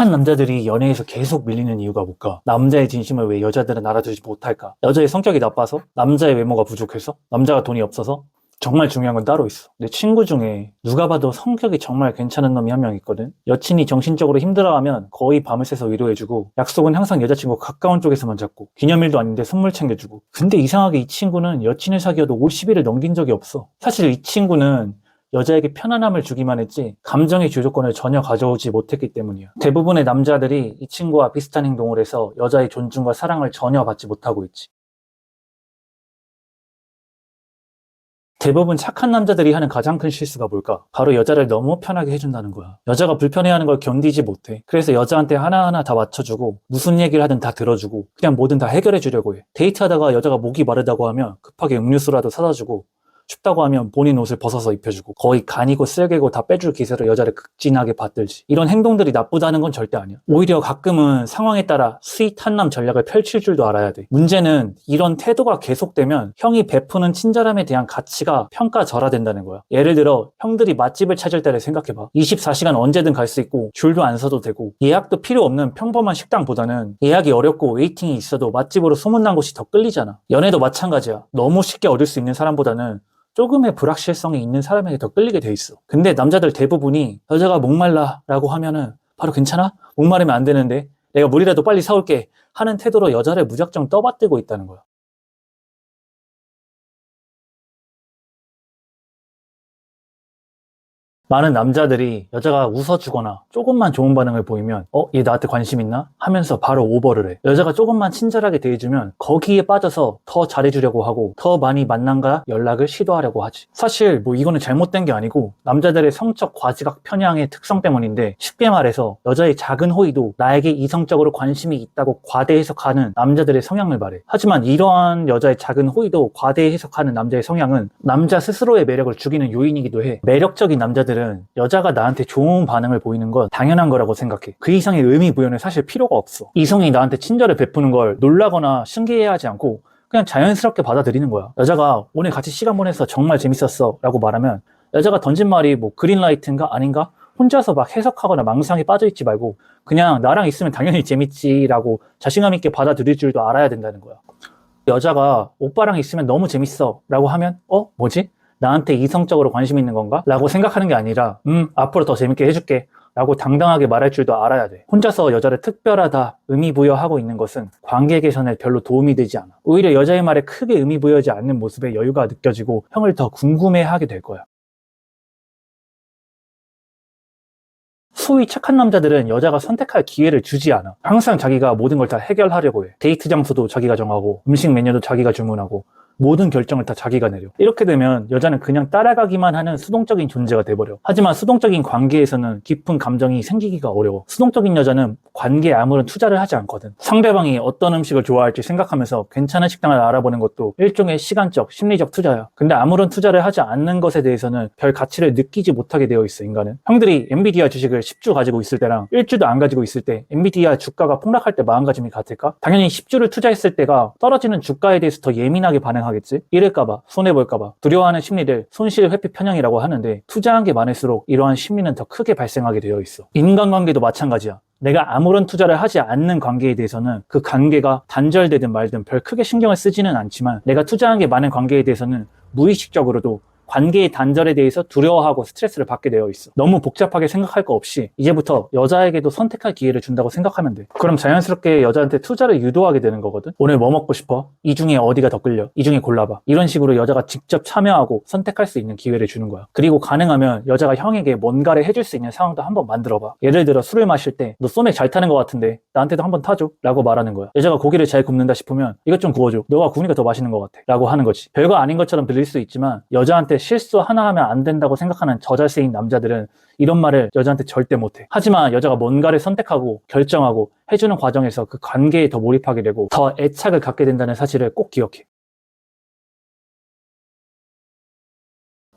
착한 남자들이 연애에서 계속 밀리는 이유가 뭘까? 남자의 진심을 왜 여자들은 알아주지 못할까? 여자의 성격이 나빠서? 남자의 외모가 부족해서? 남자가 돈이 없어서? 정말 중요한 건 따로 있어. 내 친구 중에 누가 봐도 성격이 정말 괜찮은 놈이 한 명 있거든. 여친이 정신적으로 힘들어하면 거의 밤을 새서 위로해주고 약속은 항상 여자친구 가까운 쪽에서만 잡고 기념일도 아닌데 선물 챙겨주고. 근데 이상하게 이 친구는 여친을 사귀어도 50일을 넘긴 적이 없어. 사실 이 친구는 여자에게 편안함을 주기만 했지 감정의 주도권을 전혀 가져오지 못했기 때문이야. 대부분의 남자들이 이 친구와 비슷한 행동을 해서 여자의 존중과 사랑을 전혀 받지 못하고 있지. 대부분 착한 남자들이 하는 가장 큰 실수가 뭘까? 바로 여자를 너무 편하게 해준다는 거야. 여자가 불편해하는 걸 견디지 못해. 그래서 여자한테 하나하나 다 맞춰주고 무슨 얘기를 하든 다 들어주고 그냥 뭐든 다 해결해 주려고 해. 데이트하다가 여자가 목이 마르다고 하면 급하게 음료수라도 사다 주고 춥다고 하면 본인 옷을 벗어서 입혀주고 거의 간이고 쓸개고 다 빼줄 기세로 여자를 극진하게 받들지. 이런 행동들이 나쁘다는 건 절대 아니야. 오히려 가끔은 상황에 따라 스윗한남 전략을 펼칠 줄도 알아야 돼. 문제는 이런 태도가 계속되면 형이 베푸는 친절함에 대한 가치가 평가절하된다는 거야. 예를 들어 형들이 맛집을 찾을 때를 생각해봐. 24시간 언제든 갈 수 있고 줄도 안 서도 되고 예약도 필요 없는 평범한 식당보다는 예약이 어렵고 웨이팅이 있어도 맛집으로 소문난 곳이 더 끌리잖아. 연애도 마찬가지야. 너무 쉽게 얻을 수 있는 사람보다는 조금의 불확실성이 있는 사람에게 더 끌리게 돼 있어. 근데 남자들 대부분이 여자가 목말라 라고 하면은 바로 괜찮아? 목마르면 안 되는데 내가 물이라도 빨리 사올게 하는 태도로 여자를 무작정 떠받들고 있다는 거야. 많은 남자들이 여자가 웃어주거나 조금만 좋은 반응을 보이면 어? 얘 나한테 관심 있나? 하면서 바로 오버를 해. 여자가 조금만 친절하게 대해주면 거기에 빠져서 더 잘해주려고 하고 더 많이 만남과 연락을 시도하려고 하지. 사실 뭐 이거는 잘못된 게 아니고 남자들의 성적 과지각 편향의 특성 때문인데 쉽게 말해서 여자의 작은 호의도 나에게 이성적으로 관심이 있다고 과대 해석하는 남자들의 성향을 말해. 하지만 이러한 여자의 작은 호의도 과대 해석하는 남자의 성향은 남자 스스로의 매력을 죽이는 요인이기도 해. 매력적인 남자들은 여자가 나한테 좋은 반응을 보이는 건 당연한 거라고 생각해. 그 이상의 의미 부여는 사실 필요가 없어. 이성이 나한테 친절을 베푸는 걸 놀라거나 신기해하지 않고 그냥 자연스럽게 받아들이는 거야. 여자가 오늘 같이 시간 보내서 정말 재밌었어 라고 말하면 여자가 던진 말이 뭐 그린라이트인가 아닌가? 혼자서 막 해석하거나 망상에 빠져있지 말고 그냥 나랑 있으면 당연히 재밌지라고 자신감 있게 받아들일 줄도 알아야 된다는 거야. 여자가 오빠랑 있으면 너무 재밌어 라고 하면 어? 뭐지? 나한테 이성적으로 관심 있는 건가? 라고 생각하는 게 아니라 음 앞으로 더 재밌게 해줄게 라고 당당하게 말할 줄도 알아야 돼 혼자서 여자를 특별하다 의미 부여하고 있는 것은 관계 개선에 별로 도움이 되지 않아 오히려 여자의 말에 크게 의미 부여하지 않는 모습에 여유가 느껴지고 형을 더 궁금해하게 될 거야 소위 착한 남자들은 여자가 선택할 기회를 주지 않아. 항상 자기가 모든 걸 다 해결하려고 해. 데이트 장소도 자기가 정하고, 음식 메뉴도 자기가 주문하고, 모든 결정을 다 자기가 내려. 이렇게 되면 여자는 그냥 따라가기만 하는 수동적인 존재가 돼버려. 하지만 수동적인 관계에서는 깊은 감정이 생기기가 어려워. 수동적인 여자는 관계에 아무런 투자를 하지 않거든. 상대방이 어떤 음식을 좋아할지 생각하면서 괜찮은 식당을 알아보는 것도 일종의 시간적, 심리적 투자야. 근데 아무런 투자를 하지 않는 것에 대해서는 별 가치를 느끼지 못하게 되어 있어, 인간은. 형들이 엔비디아 주식을 10주 가지고 있을 때랑 1주도 안 가지고 있을 때 엔비디아 주가가 폭락할 때 마음가짐이 같을까? 당연히 10주를 투자했을 때가 떨어지는 주가에 대해서 더 예민하게 반응하 겠지. 이럴까봐, 손해볼까봐, 두려워하는 심리를 손실 회피 편향이라고 하는데 투자한 게 많을수록 이러한 심리는 더 크게 발생하게 되어 있어. 인간관계도 마찬가지야. 내가 아무런 투자를 하지 않는 관계에 대해서는 그 관계가 단절되든 말든 별 크게 신경을 쓰지는 않지만 내가 투자한 게 많은 관계에 대해서는 무의식적으로도 관계의 단절에 대해서 두려워하고 스트레스를 받게 되어 있어. 너무 복잡하게 생각할 거 없이 이제부터 여자에게도 선택할 기회를 준다고 생각하면 돼. 그럼 자연스럽게 여자한테 투자를 유도하게 되는 거거든. 오늘 뭐 먹고 싶어? 이 중에 어디가 더 끌려? 이 중에 골라봐. 이런 식으로 여자가 직접 참여하고 선택할 수 있는 기회를 주는 거야. 그리고 가능하면 여자가 형에게 뭔가를 해줄 수 있는 상황도 한번 만들어봐. 예를 들어 술을 마실 때 너 소맥 잘 타는 것 같은데 나한테도 한번 타줘. 라고 말하는 거야. 여자가 고기를 잘 굽는다 싶으면 이것 좀 구워줘. 너가 구우니까 더 맛있는 것 같아. 라고 하는 거지. 별거 아닌 것처럼 들릴 수 있지만 여자한테 실수 하나 하면 안 된다고 생각하는 저자세인 남자들은 이런 말을 여자한테 절대 못해. 하지만 여자가 뭔가를 선택하고 결정하고 해주는 과정에서 그 관계에 더 몰입하게 되고 더 애착을 갖게 된다는 사실을 꼭 기억해.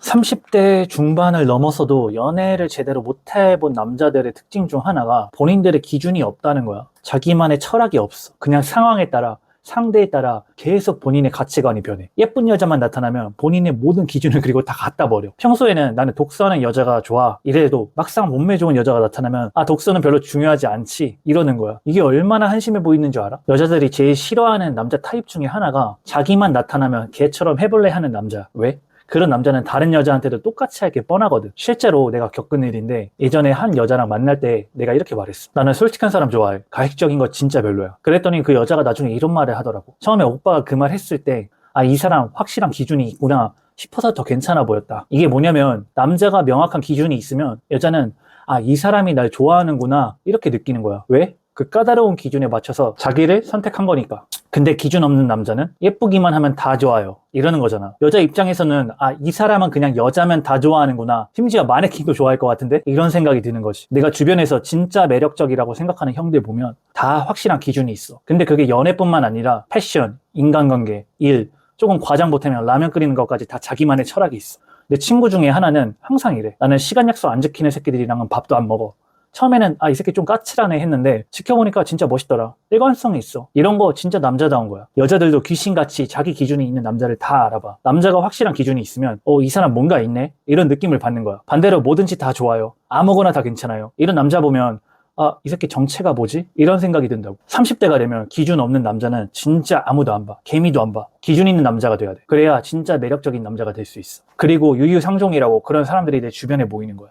30대 중반을 넘어서도 연애를 제대로 못 해본 남자들의 특징 중 하나가 본인들의 기준이 없다는 거야. 자기만의 철학이 없어. 그냥 상황에 따라 상대에 따라 계속 본인의 가치관이 변해. 예쁜 여자만 나타나면 본인의 모든 기준을 그리고 다 갖다 버려. 평소에는 나는 독서하는 여자가 좋아. 이래도 막상 몸매 좋은 여자가 나타나면 아, 독서는 별로 중요하지 않지. 이러는 거야. 이게 얼마나 한심해 보이는 줄 알아? 여자들이 제일 싫어하는 남자 타입 중에 하나가 자기만 나타나면 걔처럼 해볼래 하는 남자. 왜? 그런 남자는 다른 여자한테도 똑같이 할 게 뻔하거든. 실제로 내가 겪은 일인데 예전에 한 여자랑 만날 때 내가 이렇게 말했어. 나는 솔직한 사람 좋아해. 가식적인 거 진짜 별로야. 그랬더니 그 여자가 나중에 이런 말을 하더라고. 처음에 오빠가 그 말 했을 때 아, 이 사람 확실한 기준이 있구나 싶어서 더 괜찮아 보였다. 이게 뭐냐면 남자가 명확한 기준이 있으면 여자는 아, 이 사람이 날 좋아하는구나 이렇게 느끼는 거야. 왜? 그 까다로운 기준에 맞춰서 자기를 선택한 거니까. 근데 기준 없는 남자는 예쁘기만 하면 다 좋아요. 이러는 거잖아. 여자 입장에서는 아, 이 사람은 그냥 여자면 다 좋아하는구나. 심지어 마네킹도 좋아할 것 같은데? 이런 생각이 드는 거지. 내가 주변에서 진짜 매력적이라고 생각하는 형들 보면 다 확실한 기준이 있어. 근데 그게 연애뿐만 아니라 패션, 인간관계, 일, 조금 과장 보태면 라면 끓이는 것까지 다 자기만의 철학이 있어. 내 친구 중에 하나는 항상 이래. 나는 시간 약속 안 지키는 새끼들이랑은 밥도 안 먹어. 처음에는 아 이 새끼 좀 까칠하네 했는데 지켜보니까 진짜 멋있더라 일관성이 있어 이런 거 진짜 남자다운 거야 여자들도 귀신같이 자기 기준이 있는 남자를 다 알아봐 남자가 확실한 기준이 있으면 어 이 사람 뭔가 있네 이런 느낌을 받는 거야 반대로 뭐든지 다 좋아요 아무거나 다 괜찮아요 이런 남자 보면 아, 이 새끼 정체가 뭐지? 이런 생각이 든다고. 30대가 되면 기준 없는 남자는 진짜 아무도 안 봐. 개미도 안 봐. 기준 있는 남자가 돼야 돼. 그래야 진짜 매력적인 남자가 될 수 있어. 그리고 유유상종이라고 그런 사람들이 내 주변에 모이는 거야.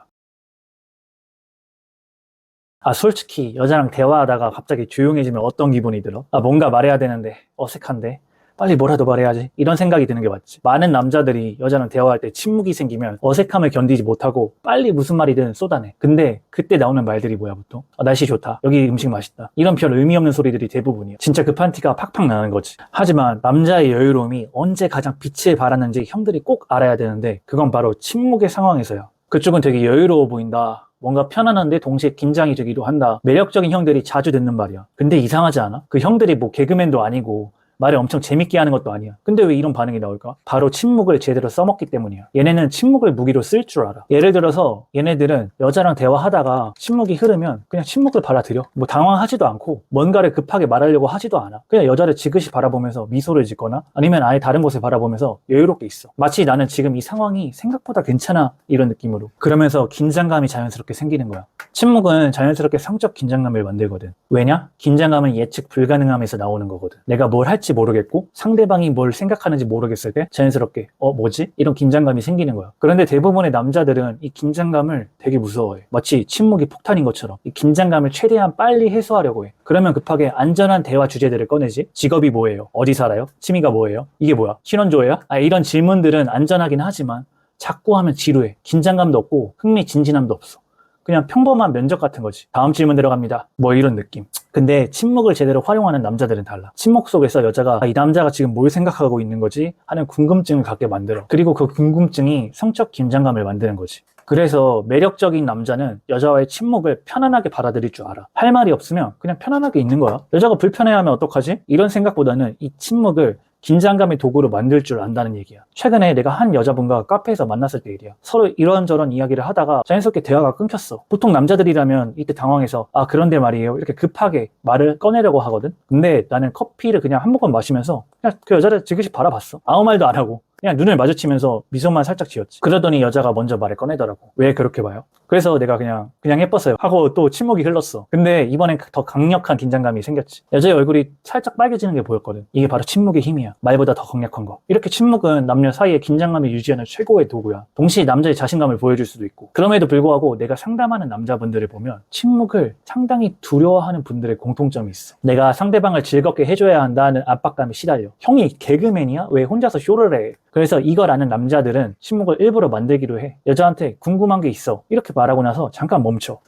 아, 솔직히 여자랑 대화하다가 갑자기 조용해지면 어떤 기분이 들어? 아, 뭔가 말해야 되는데 어색한데 빨리 뭐라도 말해야지. 이런 생각이 드는 게 맞지. 많은 남자들이 여자랑 대화할 때 침묵이 생기면 어색함을 견디지 못하고 빨리 무슨 말이든 쏟아내. 근데 그때 나오는 말들이 뭐야 보통? 아, 날씨 좋다. 여기 음식 맛있다. 이런 별 의미 없는 소리들이 대부분이야. 진짜 급한 티가 팍팍 나는 거지. 하지만 남자의 여유로움이 언제 가장 빛을 발하는지 형들이 꼭 알아야 되는데 그건 바로 침묵의 상황에서야. 그쪽은 되게 여유로워 보인다 뭔가 편안한데 동시에 긴장이 되기도 한다. 매력적인 형들이 자주 듣는 말이야. 근데 이상하지 않아? 그 형들이 뭐 개그맨도 아니고 말을 엄청 재밌게 하는 것도 아니야. 근데 왜 이런 반응이 나올까? 바로 침묵을 제대로 써먹기 때문이야. 얘네는 침묵을 무기로 쓸 줄 알아. 예를 들어서 얘네들은 여자랑 대화하다가 침묵이 흐르면 그냥 침묵을 받아들여. 뭐 당황하지도 않고 뭔가를 급하게 말하려고 하지도 않아. 그냥 여자를 지그시 바라보면서 미소를 짓거나 아니면 아예 다른 곳을 바라보면서 여유롭게 있어. 마치 나는 지금 이 상황이 생각보다 괜찮아 이런 느낌으로. 그러면서 긴장감이 자연스럽게 생기는 거야. 침묵은 자연스럽게 성적 긴장감을 만들거든. 왜냐? 긴장감은 예측 불가능함에서 나오는 거거든. 내가 뭘 할지 모르겠고 상대방이 뭘 생각하는지 모르겠을 때 자연스럽게 어 뭐지? 이런 긴장감이 생기는 거야. 그런데 대부분의 남자들은 이 긴장감을 되게 무서워해. 마치 침묵이 폭탄인 것처럼 이 긴장감을 최대한 빨리 해소하려고 해. 그러면 급하게 안전한 대화 주제들을 꺼내지. 직업이 뭐예요? 어디 살아요? 취미가 뭐예요? 이게 뭐야? 신원조예요? 아, 이런 질문들은 안전하긴 하지만 자꾸 하면 지루해. 긴장감도 없고 흥미진진함도 없어. 그냥 평범한 면접 같은 거지. 다음 질문 들어갑니다. 뭐 이런 느낌. 근데 침묵을 제대로 활용하는 남자들은 달라. 침묵 속에서 여자가 아, 이 남자가 지금 뭘 생각하고 있는 거지? 하는 궁금증을 갖게 만들어. 그리고 그 궁금증이 성적 긴장감을 만드는 거지. 그래서 매력적인 남자는 여자와의 침묵을 편안하게 받아들일 줄 알아. 할 말이 없으면 그냥 편안하게 있는 거야. 여자가 불편해하면 어떡하지? 이런 생각보다는 이 침묵을 긴장감의 도구로 만들 줄 안다는 얘기야. 최근에 내가 한 여자분과 카페에서 만났을 때 일이야. 서로 이런저런 이야기를 하다가 자연스럽게 대화가 끊겼어. 보통 남자들이라면 이때 당황해서 아 그런데 말이에요. 이렇게 급하게 말을 꺼내려고 하거든. 근데 나는 커피를 그냥 한 모금 마시면서 그냥 그 여자를 지그시 바라봤어. 아무 말도 안 하고. 그냥 눈을 마주치면서 미소만 살짝 지었지. 그러더니 여자가 먼저 말을 꺼내더라고. 왜 그렇게 봐요? 그래서 내가 그냥 그냥 예뻤어요. 하고 또 침묵이 흘렀어. 근데 이번엔 더 강력한 긴장감이 생겼지. 여자의 얼굴이 살짝 빨개지는 게 보였거든. 이게 바로 침묵의 힘이야. 말보다 더 강력한 거. 이렇게 침묵은 남녀 사이의 긴장감을 유지하는 최고의 도구야. 동시에 남자의 자신감을 보여줄 수도 있고. 그럼에도 불구하고 내가 상담하는 남자분들을 보면 침묵을 상당히 두려워하는 분들의 공통점이 있어. 내가 상대방을 즐겁게 해줘야 한다는 압박감에 시달려. 형이 개그맨이야? 왜 혼자서 쇼를 해? 그래서 이걸 아는 남자들은 침묵을 일부러 만들기로 해. 여자한테 궁금한 게 있어. 이렇게 말하고 나서 잠깐 멈춰.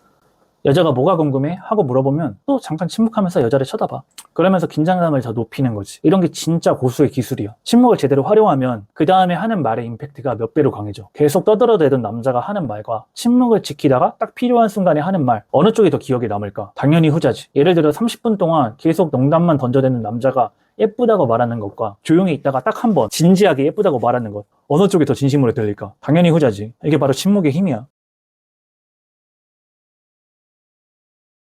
여자가 뭐가 궁금해? 하고 물어보면 또 잠깐 침묵하면서 여자를 쳐다봐. 그러면서 긴장감을 더 높이는 거지. 이런 게 진짜 고수의 기술이야. 침묵을 제대로 활용하면 그 다음에 하는 말의 임팩트가 몇 배로 강해져. 계속 떠들어대던 남자가 하는 말과 침묵을 지키다가 딱 필요한 순간에 하는 말 어느 쪽이 더 기억에 남을까? 당연히 후자지. 예를 들어 30분 동안 계속 농담만 던져대는 남자가 예쁘다고 말하는 것과 조용히 있다가 딱 한 번 진지하게 예쁘다고 말하는 것 어느 쪽이 더 진심으로 들릴까? 당연히 후자지. 이게 바로 침묵의 힘이야.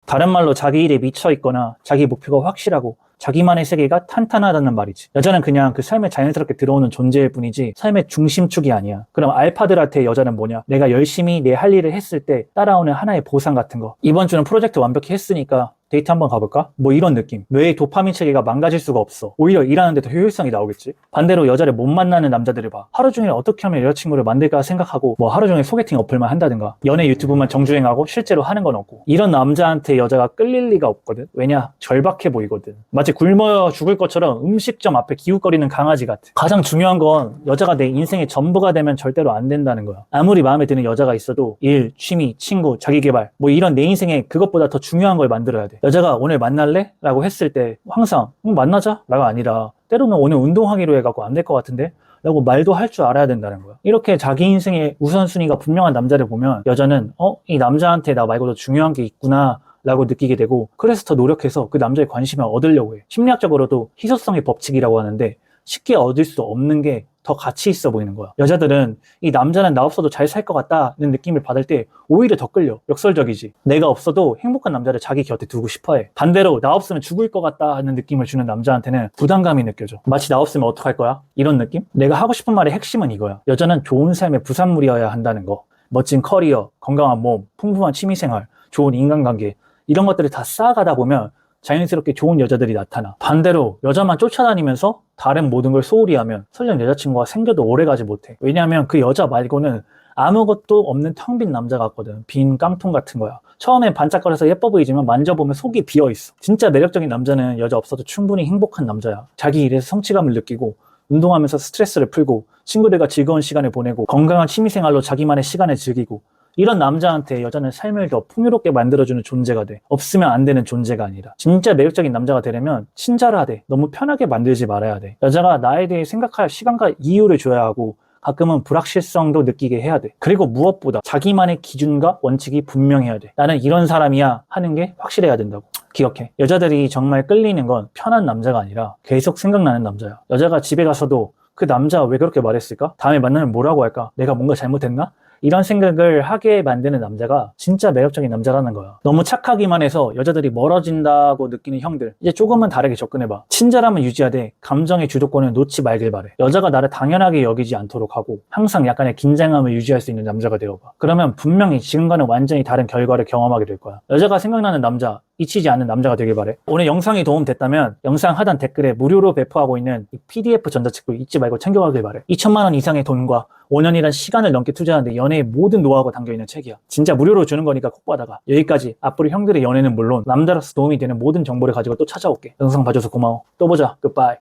다른 말로 자기 일에 미쳐 있거나 자기 목표가 확실하고 자기만의 세계가 탄탄하다는 말이지. 여자는 그냥 그 삶에 자연스럽게 들어오는 존재일 뿐이지 삶의 중심축이 아니야. 그럼 알파들한테 여자는 뭐냐? 내가 열심히 내 할 일을 했을 때 따라오는 하나의 보상 같은 거. 이번 주는 프로젝트 완벽히 했으니까 데이트 한번 가볼까? 뭐 이런 느낌. 뇌의 도파민 체계가 망가질 수가 없어. 오히려 일하는데 더 효율성이 나오겠지. 반대로 여자를 못 만나는 남자들을 봐. 하루 종일 어떻게 하면 여자친구를 만들까 생각하고 뭐 하루 종일 소개팅 어플만 한다든가 연애 유튜브만 정주행하고 실제로 하는 건 없고 이런 남자한테 여자가 끌릴 리가 없거든. 왜냐? 절박해 보이거든. 마치 굶어 죽을 것처럼 음식점 앞에 기웃거리는 강아지 같아. 가장 중요한 건 여자가 내 인생의 전부가 되면 절대로 안 된다는 거야. 아무리 마음에 드는 여자가 있어도 일, 취미, 친구, 자기 개발 뭐 이런 내 인생에 그것보다 더 중요한 걸 만들어야 돼. 여자가 오늘 만날래? 라고 했을 때 항상 응, 만나자? 라가 아니라 때로는 오늘 운동하기로 해갖고 안 될 것 같은데? 라고 말도 할 줄 알아야 된다는 거야. 이렇게 자기 인생의 우선순위가 분명한 남자를 보면 여자는 어? 이 남자한테 나 말고 더 중요한 게 있구나 라고 느끼게 되고 그래서 더 노력해서 그 남자의 관심을 얻으려고 해. 심리학적으로도 희소성의 법칙이라고 하는데 쉽게 얻을 수 없는 게 더 가치 있어 보이는 거야. 여자들은 이 남자는 나 없어도 잘 살 것 같다는 느낌을 받을 때 오히려 더 끌려. 역설적이지. 내가 없어도 행복한 남자를 자기 곁에 두고 싶어 해. 반대로 나 없으면 죽을 것 같다 하는 느낌을 주는 남자한테는 부담감이 느껴져. 마치 나 없으면 어떡할 거야? 이런 느낌? 내가 하고 싶은 말의 핵심은 이거야. 여자는 좋은 삶의 부산물이어야 한다는 거. 멋진 커리어, 건강한 몸, 풍부한 취미생활, 좋은 인간관계 이런 것들을 다 쌓아가다 보면 자연스럽게 좋은 여자들이 나타나. 반대로 여자만 쫓아다니면서 다른 모든 걸 소홀히 하면 설령 여자친구가 생겨도 오래가지 못해. 왜냐하면 그 여자 말고는 아무것도 없는 텅 빈 남자 같거든. 빈 깡통 같은 거야. 처음엔 반짝거려서 예뻐 보이지만 만져보면 속이 비어 있어. 진짜 매력적인 남자는 여자 없어도 충분히 행복한 남자야. 자기 일에서 성취감을 느끼고 운동하면서 스트레스를 풀고 친구들과 즐거운 시간을 보내고 건강한 취미생활로 자기만의 시간을 즐기고 이런 남자한테 여자는 삶을 더 풍요롭게 만들어주는 존재가 돼. 없으면 안 되는 존재가 아니라. 진짜 매력적인 남자가 되려면 친절하되 너무 편하게 만들지 말아야 돼. 여자가 나에 대해 생각할 시간과 이유를 줘야 하고 가끔은 불확실성도 느끼게 해야 돼. 그리고 무엇보다 자기만의 기준과 원칙이 분명해야 돼. 나는 이런 사람이야 하는 게 확실해야 된다고. 기억해. 여자들이 정말 끌리는 건 편한 남자가 아니라 계속 생각나는 남자야. 여자가 집에 가서도 그 남자 왜 그렇게 말했을까? 다음에 만나면 뭐라고 할까? 내가 뭔가 잘못했나? 이런 생각을 하게 만드는 남자가 진짜 매력적인 남자라는 거야. 너무 착하기만 해서 여자들이 멀어진다고 느끼는 형들. 이제 조금은 다르게 접근해봐. 친절함을 유지하되 감정의 주도권을 놓지 말길 바래. 여자가 나를 당연하게 여기지 않도록 하고 항상 약간의 긴장감을 유지할 수 있는 남자가 되어봐. 그러면 분명히 지금과는 완전히 다른 결과를 경험하게 될 거야. 여자가 생각나는 남자, 잊히지 않는 남자가 되길 바래. 오늘 영상이 도움됐다면 영상 하단 댓글에 무료로 배포하고 있는 이 PDF 전자책도 잊지 말고 챙겨가길 바래. 2천만 원 이상의 돈과 5년이란 시간을 넘게 투자하는데 연애의 모든 노하우가 담겨있는 책이야. 진짜 무료로 주는 거니까 꼭 받아가. 여기까지 앞으로 형들의 연애는 물론 남자로서 도움이 되는 모든 정보를 가지고 또 찾아올게. 영상 봐줘서 고마워. 또 보자. 굿바이.